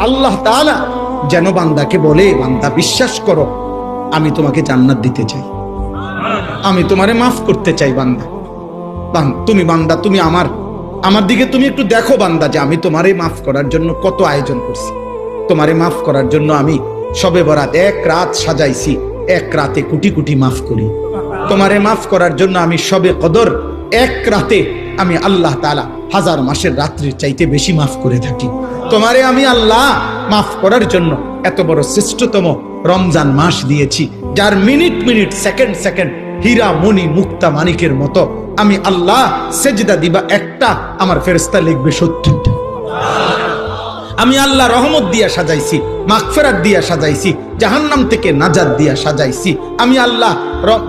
আল্লাহ তাআলা যেন বান্দাকে বলে, বান্দা বিশ্বাস করো, আমি তোমাকে জান্নাত দিতে চাই। আমি তোমারে মাফ করতে চাই বান্দা। তুমি বান্দা, তুমি আমার। আমার দিকে তুমি একটু দেখো বান্দা যে আমি তোমারে মাফ করার জন্য কত আয়োজন করছি। তোমারে মাফ করার জন্য আমি সবে বরাত এক রাত সাজাইছি, এক রাতে কুটি কুটি মাফ করি। তোমারে মাফ করার জন্য আমি সবে কদর এক রাতে আমি আল্লাহ তাআলা হাজার মাসের রাত্রির চাইতে বেশি মাফ করে থাকি। তোমারে আমি আল্লাহ মাফ করার জন্য এত বড় শ্রেষ্ঠতম রমজান মাস দিয়েছি, যার মিনিট মিনিট, সেকেন্ড সেকেন্ড হীরা, মণি, মুক্তা, মানিকের মতো আমি আল্লাহ সেজদা দিবা একটা আমার ফেরস্তা লিখবে সত্তরটা আমি আল্লাহ রহমত দিয়া সাজাইছি, মাগফেরাত দিয়া সাজাইছি, জাহান্নাম থেকে নাজাদ দিয়া সাজাইছি। আমি আল্লাহ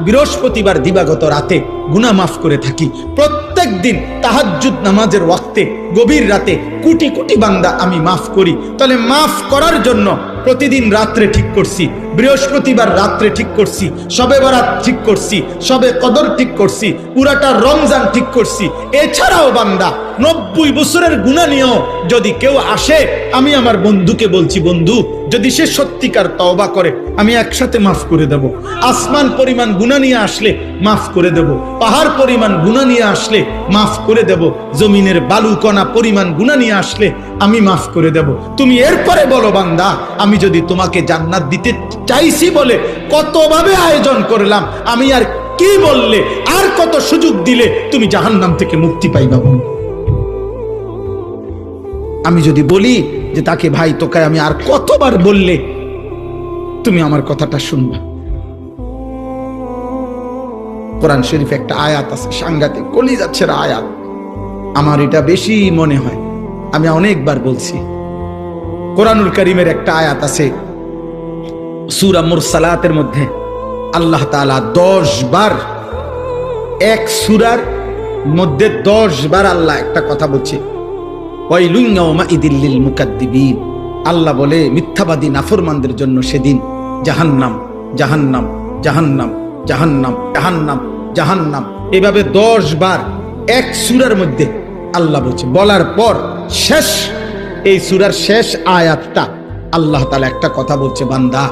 বৃহস্পতিবার দিবাগত রাতে গুনাহ মাফ করে থাকি। প্রত্যেক দিন তাহাজুদ নামাজের ওয়াক্তে, গভীর রাতে কোটি কোটি বান্দা আমি মাফ করি। তাহলে মাফ করার জন্য প্রতিদিন রাত্রে ঠিক করছি, বৃহস্পতিবার রাত্রে ঠিক করছি, সবে বরাত ঠিক করছি, সবে কদর ঠিক করছি, পুরাটা রমজান ঠিক করছি। এছাড়াও বান্দা নব্বই বছরের গুণা নিয়েও যদি কেউ আসে, আমি আমার বন্ধুকে বলছি, বন্ধু, যদি সে সত্যিকার তওবা করে, আমি একসাথে মাফ করে দেব। আসমান পরিমাণ গুণা নিয়ে আসলে মাফ করে দেব। পাহাড় পরিমাণ গুণা নিয়ে আসলে মাফ করে দেব। জমিনের বালুকণা পরিমাণ গুণা নিয়ে আসলে আমি মাফ করে দেব। তুমি এরপরে বলো, বান্দা, আমি যদি তোমাকে জান্নাত দিতে চাইছি বলে কতভাবে আয়োজন করলাম, আমি আর কি বললে, আর কত সুযোগ দিলে তুমি জাহান্নাম থেকে মুক্তি পাইবা বলো আমি যদি বলি যে তাকে, ভাই তোকে আমি আর কতবার বললে তুমি আমার কথাটা শুনবা? কোরআন শরীফ একটা আয়াত আছে, সাংঘাতিক কলি যাচ্ছে আয়াত। আমার এটা বেশি মনে হয়। আমি অনেকবার বলছি। কোরআনুল করিমের একটা আয়াত আছে, সুরা মুরসালাতের মধ্যে। আল্লাহ তাআলা দশ বার, এক সুরার মধ্যে দশ বার আল্লাহ একটা কথা বলছে। মুকাদ্দিবিন। আল্লাহ বলে, মিথ্যাবাদী নাফরমানদের জন্য সেদিন জাহান্নাম জাহান্নাম জাহান্নাম জাহান্নাম জাহান্নাম জাহান্নাম। এভাবে দশ বার এক সুরার মধ্যে আল্লাহ বলছে, বলার পর শেষ, এই সুরার শেষ আয়াতটা আল্লাহ তাআলা একটা কথা বলছে, বান্দা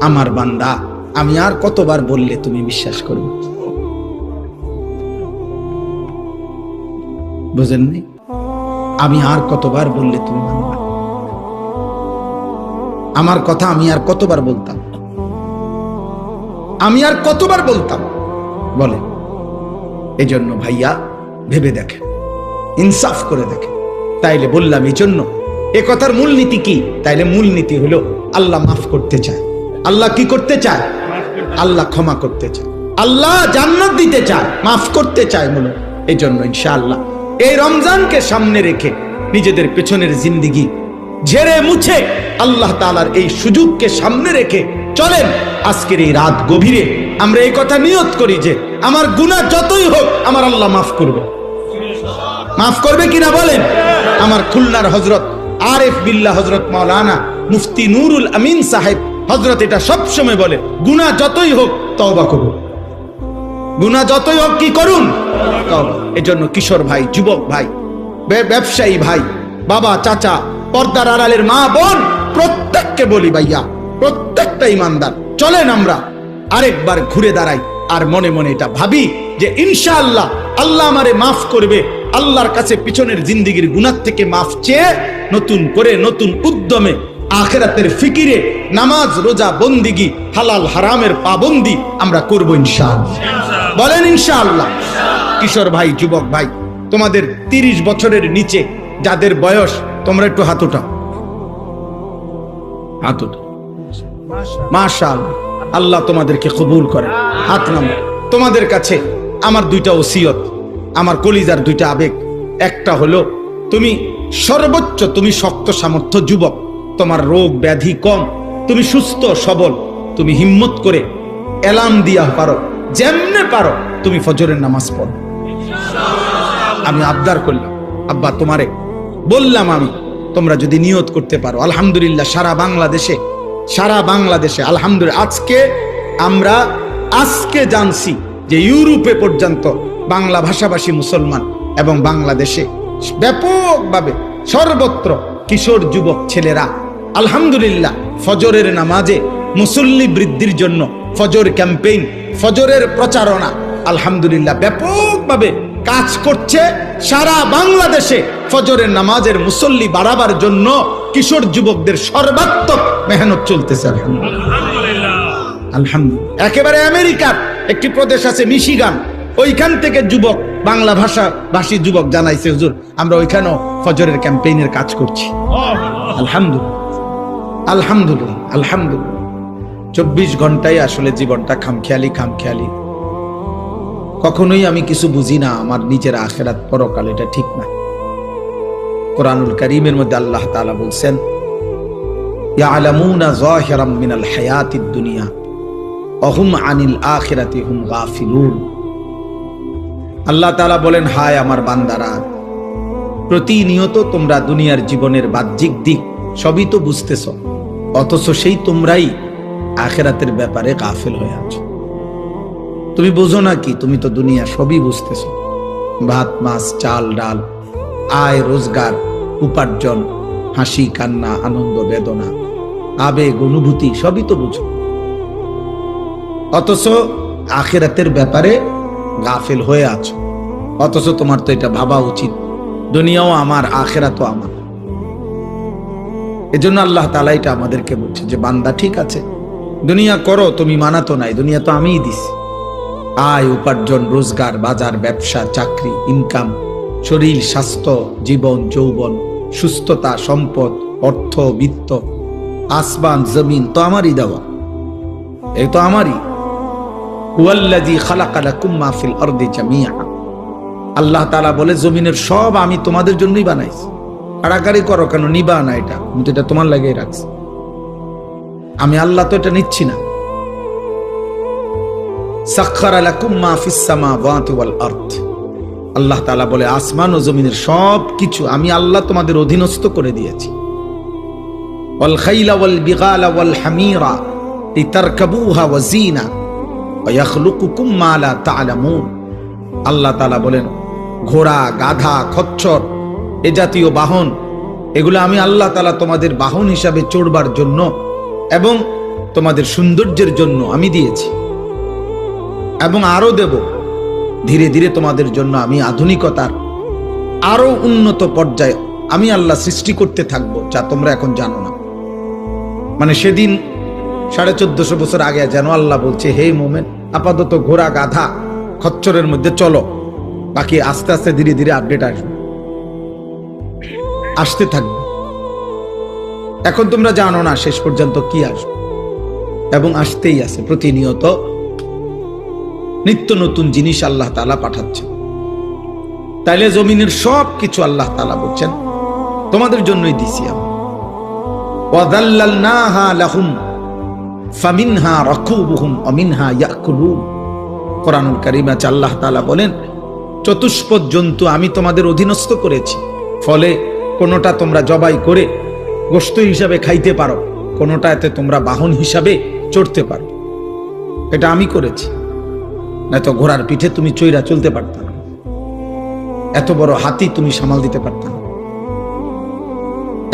আমার বান্দা, আমি আর কতবার বললে তুমি বিশ্বাস করবে? বুঝেননি? আমি আর কতবার বললে তুমি মানবা? আমার কথা আমি আর কতবার বলতাম? আমি আর কতবার বলতাম? বলে। এই জন্য ভাইয়া, ভেবে দেখে। ইনসাফ করে দেখে। তাইলে বললাম এই জন্য এ কথার মূলনীতি কি? তাইলে মূলনীতি হলো, আল্লাহ মাফ করতে চায়। আল্লাহ কি করতে চায়? আল্লাহ ক্ষমা করতে চায়। আল্লাহ জান্নাত দিতে চায়। মাফ করতে চায় মূলত এই জন্য ইনশাআল্লাহ এই রমজানকে সামনে রেখে নিজেদের পেছনের জিন্দিগি ঝেড়ে মুছে আল্লাহ তালার এই সুযোগকে সামনে রেখে চলেন আজকের এই রাত গভীরে। আমরা এই কথা নিয়ত করি যে আমার গুনাহ যতই হোক, আমার আল্লাহ মাফ করবে। মাফ করবে কিনা বলেন? আমার খুলনার হজরত আরেফ বিল্লা হজরত মাওলানা মুফতি নুরুল আমিন সাহেব হজরত এটা সবসময় বলে, গুনাহ যতই হোক তওবা করুন। গুনাহ যতই হোক কি করুন? এজন্য কিশোর ভাই, যুবক ভাই ব্যবসায়ী ভাই, বাবা, চাচা, পর্দার আড়ালের মা, বোন, প্রত্যেককে বলি ভাইয়া, প্রত্যেকটা ইমানদার, চলেন আমরা আরেকবার ঘুরে দাঁড়াই। আর মনে মনে এটা ভাবি যে ইনশাআল্লাহ আল্লাহ আমারে মাফ করবে, আল্লাহর কাছে পিছনের জিন্দিগির গুনাহ থেকে মাফ চেয়ে নতুন করে নতুন উদ্যমে, আখেরাতের ফিকিরে নামাজ, রোজা, বন্দিগি, হালাল হারামের পাবন্দি আমরা করব ইনশাআল্লাহ। বলেন ইনশাআল্লাহ। কিশোর ভাই, যুবক ভাই, তোমাদের তিরিশ বছরের নিচে যাদের বয়স, তোমরা একটু হাত উঠাও। হাত আল্লাহ তোমাদেরকে কবুল করে। হাত নাম তোমাদের কাছে আমার দুইটা ওসিয়ত, আমার কলিজার দুইটা আবেগ। একটা হলো, তুমি সর্বোচ্চ, তুমি শক্ত সামর্থ্য যুবক। তোমার রোগ ব্যাধি কম, তুমি সুস্থ সবল, তুমি হিম্মত করে এলাম দিয়া পারো। যেমনে পারো তুমি ফজরের নামাজ পড়ো। আমি আবদার করলাম, আব্বা তোমারে বললাম আমি, তোমরা যদি নিয়ত করতে পারো। আলহামদুলিল্লাহ সারা বাংলাদেশে সারা বাংলাদেশে, আলহামদুলিল্লাহ, আজকে আমরা, আজকে জানছি যে ইউরোপে পর্যন্ত বাংলা ভাষাভাষী মুসলমান এবং বাংলাদেশে ব্যাপকভাবে সর্বত্র কিশোর যুবক ছেলেরা আলহামদুলিল্লাহ ফজরের নামাজে মুসল্লি বৃদ্ধির জন্য ফজর ক্যাম্পেইন ফজরের প্রচারণা। আলহামদুলিল্লাহ, ব্যাপকভাবে কাজ করছে সারা বাংলাদেশে ফজরের নামাজের মুসল্লি বাড়াবার জন্য কিশোর যুবকদের সর্বাত্মক মেহনত চলতেছে, আলহামদুলিল্লাহ। একেবারে আমেরিকার একটি প্রদেশ আছে মিশিগান। ওইখান থেকে যুবক, বাংলা ভাষা ভাষী যুবক জানাইছে, হুজুর, আমরা ওইখানেও ফজরের ক্যাম্পেইনের কাজ করছি। আলহামদুলিল্লাহ। আলহামদুলিল্লাহ আলহামদুলিল্লাহ। চব্বিশ ঘন্টায় আসলে জীবনটা খামখেয়ালি খামখেয়ালি। কখনোই আমি কিছু বুঝি না, আমার নিজের আখেরাত পরকাল এটা ঠিক না। কোরআনুল করিমের মধ্যে আল্লাহ তাআলা বলছেন, ইয়ালামুনা যাহিরাম মিনাল হায়াতিদ দুনিয়া, অহুম আনিল আখিরাতি হুম গাফিলুন। আল্লাহ তাআলা বলেন, হায় আমার বান্দারা, প্রতিনিয়ত তোমরা দুনিয়ার জীবনের বাহ্যিক দিক সবই তো বুঝতেছ, অথচ সেই তোমরাই আখেরাতের ব্যাপারে গাফেল হয়ে আছো। তুমি বোঝো না কি, তুমি তো দুনিয়া সবই বুঝতেছ। ভাত, মাছ, চাল, ডাল, আয়, রোজগার, উপার্জন, হাসি, কান্না, আনন্দ, বেদনা, আবেগ, অনুভূতি, সবই তো বুঝো। অথচ আখেরাতের ব্যাপারে গাফেল হয়ে আছো। অথচ তোমার তো এটা ভাবা উচিত। দুনিয়াও আমার, আখেরাতও আমার। এজন্য আল্লাহ তালা এটা আমাদেরকে বলছে যে, বান্দা ঠিক আছে দুনিয়া করো, তুমি মানাতো নাই, দুনিয়া তো আমিই দিছি। আয়, উপার্জন, রোজগার, বাজার, ব্যবসা, চাকরি ইনকাম শরীর, স্বাস্থ্য, জীবন, যৌবন, সুস্থতা, সম্পদ, অর্থ, বিত্ত, আসমান, জমিন, তো আমারই দেওয়া। এই তো আমারই। আল্লাহ তাআলা বলে, জমিনের সব আমি তোমাদের জন্যই বানাইছি। কাড়াকাড়ি করো কেন? নিবা না এটা। আমি তো এটা তোমার লাগিয়ে রাখছি। আমি আল্লাহ তো এটা নিচ্ছি না। আল্লাহ বলে, আসমান ও জমিনের সব কিছু আমি আল্লাহ তোমাদের অধীনস্থ করে দিয়েছি। আল্লাহ তাআলা বলেন, ঘোড়া, গাধা, খচ্চর, এ জাতীয় বাহন, এগুলো আমি আল্লাহ তালা তোমাদের বাহন হিসাবে চড়বার জন্য এবং তোমাদের সৌন্দর্যের জন্য আমি দিয়েছি। এবং আরও দেব, ধীরে ধীরে তোমাদের জন্য আমি আধুনিকতার আরও উন্নত পর্যায়ে আমি আল্লাহ সৃষ্টি করতে থাকব, যা তোমরা এখন জানো না। মানে সেদিন সাড়ে চোদ্দশো বছর আগে যেন আল্লাহ বলছে, হে মোমেন, আপাতত ঘোড়া গাধা খচ্চরের মধ্যে চলো, বাকি আস্তে আস্তে ধীরে ধীরে আপডেট আসবে। আসতে থাকবে। এখন তোমরা জানো না শেষ পর্যন্ত কি আসবে। এবং আসতেই আছে প্রতিনিয়ত নিত্য নতুন জিনিস আল্লাহ তালা পাঠাচ্ছেন। তাইলে জমিনের সব কিছু আল্লাহ তালা বলছেন, তোমাদের জন্যই দিছি আমি। আল্লাহ তাআলা বলেন, চতুষ্পদ জন্তু আমি তোমাদের অধীনস্থ করেছি, ফলে কোনোটা তোমরা জবাই করে গোশত হিসাবে খাইতে পারো। কোনোটাতে তোমরা বাহন হিসাবে চড়তে পারো। এটা আমি করেছি। নয়তো ঘোড়ার পিঠে তুমি চৈরা চলতে পারত না। এত বড় হাতি তুমি সামাল দিতে পারত না।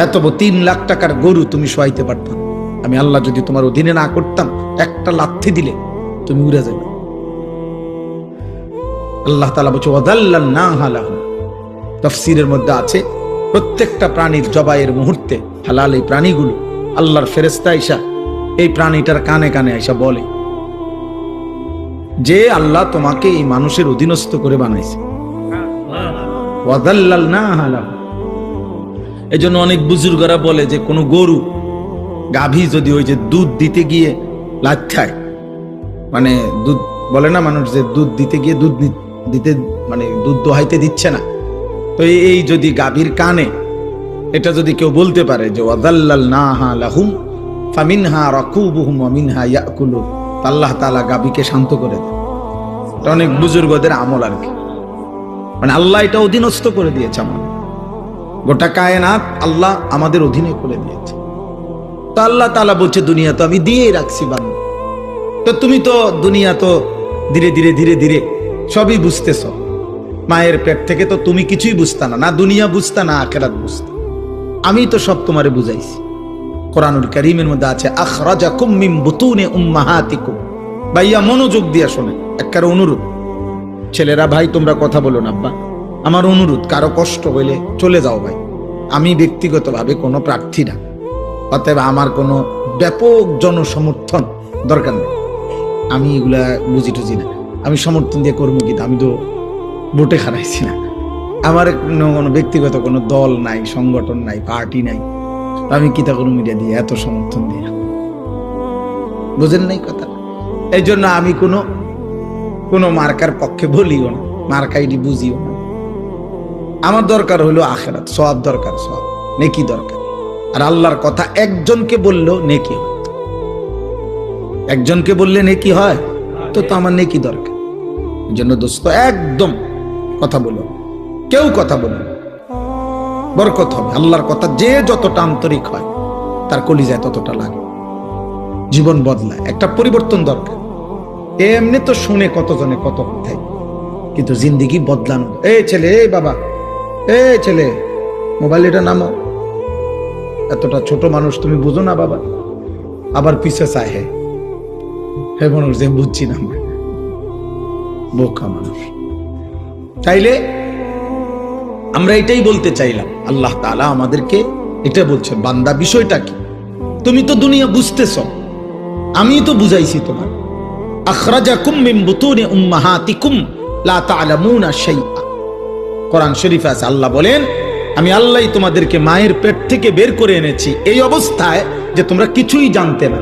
এত তিন লাখ টাকার গরু তুমি শোয়াইতে পারত না। আমি আল্লাহ যদি তোমার অধীনে না করতাম, একটা লাথি দিলে তুমি উড়ে যাবে আল্লাহ তালা বলছে না তফসিরের মধ্যে আছে প্রত্যেকটা প্রাণীর জবাইয়ের মুহূর্তে হালাল এই প্রাণীগুলো আল্লাহর ফেরেস্তা আইসা এই প্রাণীটার কানে কানে আইসা বলে, যে আল্লাহ তোমাকে এই মানুষের অধীনস্থ করে বানাইছে। এই জন্য অনেক বুজুর্গরা বলে যে, কোনো গরু গাভী যদি ওই যে দুধ দিতে গিয়ে লাচ্ছায় মানে দুধ, বলে না মানুষ যে দুধ দিতে গিয়ে দুধ দিতে মানে দুধ দোহাইতে দিচ্ছে না তো এই- যদি গাভীর কানে, এটা যদি কেউ বলতে পারে যে ওয়াদাল্লাল না লাহুম, ফামিনহা রাকুবুহুম ওয়া মিনহা ইয়াকুলুন তা আল্লাহ তাআলা গাভীকে শান্ত করে দেয় অনেক বুজুর্গদের আমল আর কি। মানে আল্লাহ এটা অধীনস্থ করে দিয়েছে আমাদের। গোটা কায়নাত আল্লাহ আমাদের অধীনে করে দিয়েছে। তো আল্লাহ তালা বলছে, দুনিয়া তো আমি দিয়েই রাখছি বান্দা। তো তুমি তো দুনিয়া তো ধীরে ধীরে ধীরে ধীরে সবই বুঝতেছ। মায়ের পেট থেকে তো তুমি কিছুই বুঝতা না না দুনিয়া বুঝতা, না আখেরাত বুঝতা। আমি তো সব তোমারে বুঝাইছি। কোরআনুল করিমের মধ্যে আছে, আখরাজাকুম মিন বুতুনে উম্মাহাতিকুম। ভাইয়া মনোযোগ দিয়া শোনেন একবার অনুরোধ। ছেলেরা, ভাই, তোমরা কথা বলো না, আব্বা। আমার অনুরোধ, কারও কষ্ট হইলে চলে যাও ভাই। আমি ব্যক্তিগতভাবে কোনো প্রার্থী না। অতএব আমার কোনো ব্যাপক জনসমর্থন দরকার নেই। আমি এগুলা বুঝি টুঝি না। আমি সমর্থন দিয়ে করব কিন্তু আমি তো ভোটে খারাইছি না। আমার কোনো ব্যক্তিগত কোনো দল নাই, সংগঠন নাই, পার্টি নাই। আমি কিতা কোনো মিডিয়া দিয়ে এত সমর্থন দিই না। বুঝেন নাই কথা? এই জন্য আমি কোনো কোনো মার্কার পক্ষে বলিও না মার্কাইডি বুঝিও না। আমার দরকার হলো আখেরাত সব দরকার সব নেকি দরকার। আর আল্লাহর কথা একজনকে বললেও নেকি হয়। একজনকে বললে নেকি হয়, তো তো আমার নেকি দরকার। জন্য দোস্ত, একদম কথা বলো। কেউ কথা বলো। বরকত হবে। আল্লাহর কথা যে যতটা আন্তরিক হয়, তার কলিজায় ততটা লাগে। জীবন বদলায়। একটা পরিবর্তন দরকার। এমনি তো শুনে কতজনে কত কথাই কিন্তু জিন্দিগি বদলানো। এই ছেলে এই বাবা এই ছেলে, মোবাইল এটা নামো এতটা ছোট মানুষ তুমি বুঝো না, বাবা। আবার পিছে চায় হে। যে বুঝছি না বোকা মানুষ। চাইলে আমরা এটাই বলতে চাইলাম, আল্লাহ তাআলা আমাদেরকে এটা বলছে বান্দা, বিষয়টা কি? তুমি তো দুনিয়া বুঝতেছ আমি তো বুঝাইছি তোমার। কোরআন আল্লাহ বলেন, আমি আল্লাহই তোমাদেরকে মায়ের পেট থেকে বের করে এনেছি, এই অবস্থায় যে তোমরা কিছুই জানতে না।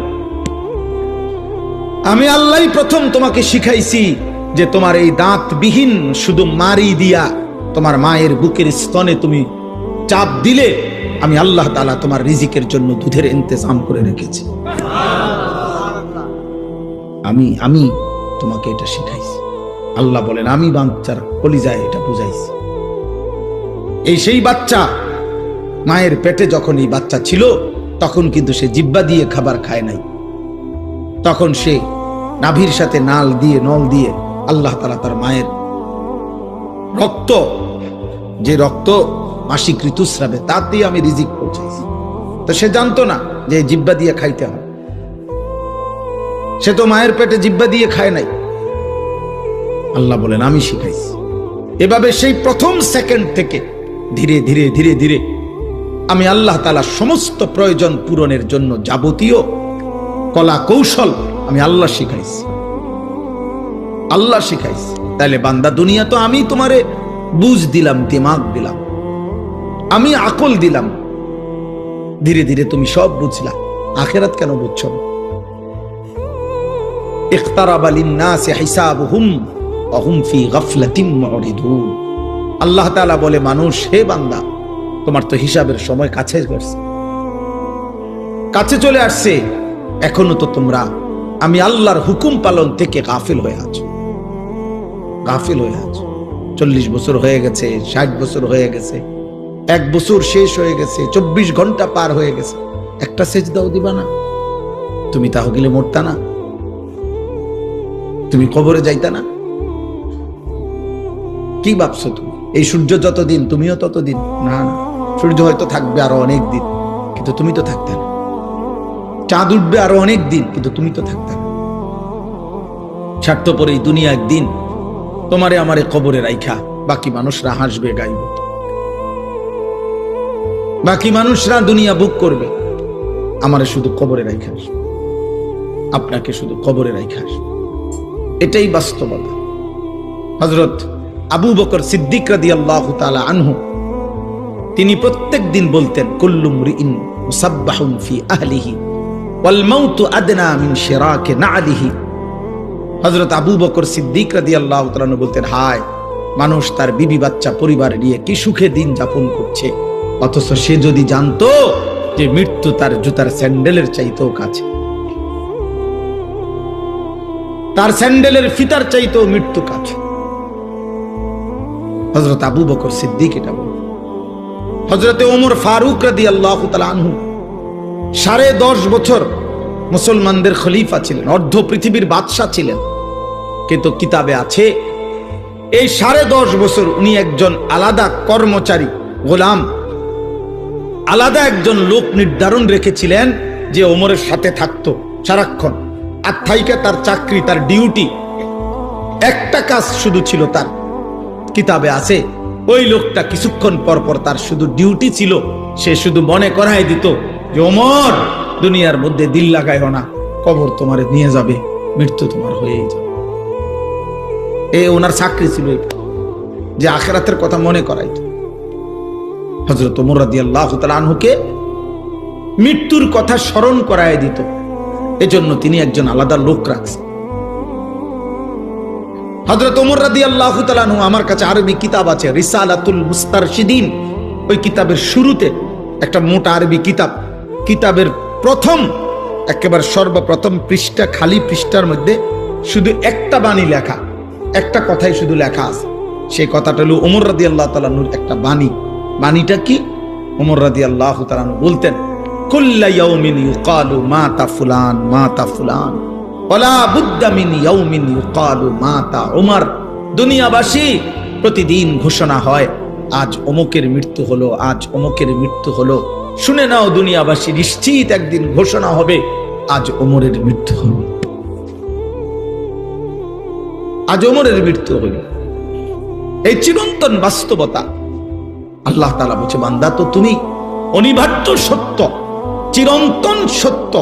আমি প্রথম তোমাকে শিখাইছি যে তোমার এই দাঁতবিহীন শুধু মারি দিয়া তোমার মায়ের বুকের স্তনে তুমি চাপ দিলে, আমি আল্লাহ তালা তোমার রিজিকের জন্য দুধের ইন্তজাম করে রেখেছি। আমি আমি তোমাকে এটা শিখাইছি। আল্লাহ বলেন, আমি বাচ্চার কলিজায় এটা বুঝাইছি। এই সেই বাচ্চা, মায়ের পেটে যখন এই বাচ্চা ছিল, তখন কিন্তু সে জিব্বা দিয়ে খাবার খায় নাই। তখন সে নাভির সাথে নাল দিয়ে, নল দিয়ে আল্লাহ তালা তার মায়ের রক্ত, যে রক্ত মাসিক ঋতুস্রাবে তার দিয়ে আমি রিজিক পৌঁছাইছি। তো সে জানতো না যে জিব্বা দিয়ে খাইতে হয়। সে তো মায়ের পেটে জিব্বা দিয়ে খায় নাই। আল্লাহ বলেন, আমি শিখাইছি। এভাবে সেই প্রথম সেকেন্ড থেকে ধীরে ধীরে ধীরে ধীরে আমি আল্লাহ তালা সমস্ত প্রয়োজন পূরণের জন্য যাবতীয় কলা কৌশল আমি আল্লাহ শিখাইছি। আল্লাহ শিখাইছে। তাহলে বান্দা, দুনিয়া তো আমি তোমারে বুঝ দিলাম, দিমাগ দিলাম। আমি আকল দিলাম। ধীরে ধীরে তুমি সব বুঝলা। আখেরাত কেন বুঝছ না? আল্লাহ বলে, মানুষ, হে বান্দা, তোমার তো হিসাবের সময় কাছে গেছে। কাছে চলে আসছে। এখনও তো তোমরা, আমি আল্লাহর হুকুম পালন থেকে গাফিল হয়ে আছো। গাফিল হয়ে আছো। চল্লিশ বছর হয়ে গেছে, ষাট বছর হয়ে গেছে, এক বছর শেষ হয়ে গেছে, চব্বিশ ঘণ্টা পার হয়ে গেছে। একটা সেজদাও দিবা না। তুমি তাহলে মরতা না। তুমি কবরে যাইতা না। কি ভাবছ তুমি? এই সূর্য যতদিন, তুমিও ততদিন। না না, সূর্য হয়তো থাকবে আরও অনেক দিন, কিন্তু তুমি তো থাকতে না। চাঁদ উঠবে আরও অনেক দিন, কিন্তু তুমি তো থাকতে না। স্বার্থপর এই দুনিয়া একদিন তোমারে আমারে কবরে রাইখা। বাকি মানুষরা হাসবে, গাইবে। বাকি মানুষরা দুনিয়া বুক করবে। আমারে শুধু কবরে রাইখা আসবে। আপনাকে শুধু কবরে রাইখা আসবে। এটাই বাস্তবতা। হজরত আবু বকর সিদ্দিক রাদি আল্লাহ আনহু, তিনি প্রত্যেক দিন বলতেন কুল্লুম রিইন মুসাব্বাহুন ফি আহলিহি, ওয়াল মাউতু আদনা মিন শিরাকে নাআলিহি। হযরত আবু বকর সিদ্দিক রাদিয়াল্লাহু তাআলা বলতেন, হায়, মানুষ তার বিবি বাচ্চা পরিবার নিয়ে কি সুখে দিন যাপন করছে। অথচ সে যদি জানতো যে মৃত্যু তার জুতার স্যান্ডেলের চাইতেও কাছে। তার স্যান্ডেলের ফিতার চাইতেও মৃত্যু কাছে। হজরত আবু বকর সিদ্দিক এটা বল হজরতে ওমর ফারুক রাদি আল্লাহ আনহু সাড়ে দশ বছর মুসলমানদের খলিফা ছিলেন, অর্ধ পৃথিবীর বাদশাহ ছিলেন। কিন্তু কিতাবে আছে, এই সাড়ে দশ বছর উনি একজন আলাদা কর্মচারী, গোলাম। আলাদা একজন লোক নির্ধারণ রেখেছিলেন যে ওমরের সাথে থাকতো সারাক্ষণ। আর তার চাকরি, তার ডিউটি, একটা কাজ শুধু ছিল তার। কিতাবে আছে, ওই লোকটা কিছুক্ষণ পর পর তার শুধু ডিউটি ছিল, সে শুধু মনে করাই দিত যে, ওমর, দুনিয়ার মধ্যে দিল লাগাইও না, কবর তোমারে নিয়ে যাবে, মৃত্যু তোমার হয়েই যাবে। এ ওনার চাকরি ছিল। যে আখেরাতের কথা মনে করাই হজরত আনহুকে মৃত্যুর কথা স্মরণ করায় দিত। এজন্য তিনি একজন আলাদা লোক রাখছেন। আমার কাছে আরবি কিতাব আছে ওই কিতাবের শুরুতে একটা মোটা আরবি কিতাব। কিতাবের প্রথম, একেবারে সর্বপ্রথম পৃষ্ঠা, খালি পৃষ্ঠার মধ্যে শুধু একটা বাণী লেখা। একটা কথাই শুধু লেখা আছে। সেই কথাটা হলো ওমর রাদি আল্লাহ তালানুর একটা বাণী। বাণীটা কি? ওমর রাদি আল্লাহ তালানু বলতেন দুনিয়াবাসী, প্রতিদিন ঘোষণা হয়, আজ অমুকের মৃত্যু হলো, আজ অমুকের মৃত্যু হলো। শুনে নাও দুনিয়াবাসী, নিশ্চিত একদিন ঘোষণা হবে, আজ ওমরের মৃত্যু হলো। আজ ওমরের মৃত্যু হইল। এই চিরন্তন বাস্তবতা আল্লাহ তালা বলছে, বান্দা, তো তুমি অনিবার্য সত্য, চিরন্তন সত্য,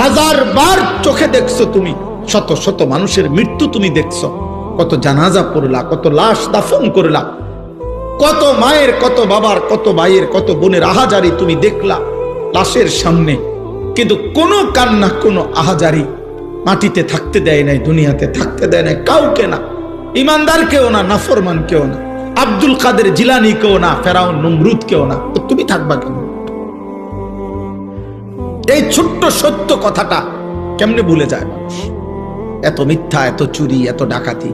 হাজার বার চোখে দেখছ তুমি, শত শত মানুষের মৃত্যু তুমি দেখছ, কত জানাজা পড়লা, কত লাশ দাফন করলা, কত মায়ের, কত বাবার, কত ভাইয়ের, কত বোনের আহাজারি তুমি দেখলা লাশের সামনে, কিন্তু কোনো কান্না, কোনো আহাজারি মাটিতে থাকতে দেয় নাই, দুনিয়াতে থাকতে দেয় নাই, কাউকে না। ইমানদার কেউ না, নাফরমান কেউ না। আব্দুল কাদের জিলানি কেউ না, ফেরাউন নমরুদ কেউ না। তো তুমি থাকবা কেন? এই ছোট্ট সত্য কথাটা কেমনে ভুলে যায় এত মিথ্যা, এত চুরি, এত ডাকাতি,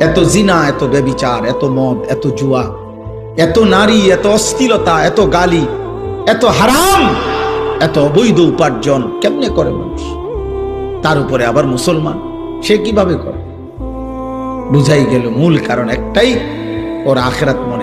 এত জিনা, এত বেবিচার এত মদ, এত জুয়া, এত নারী, এত অস্থিরতা এত গালি, এত হারাম, এত অবৈধ উপার্জন, কেমনে করে মানুষ? তার উপরে আবার মুসলমান। সে কীভাবে করে? বুঝাই গেল মূল কারণ একটাই, ওর আখেরাত মনে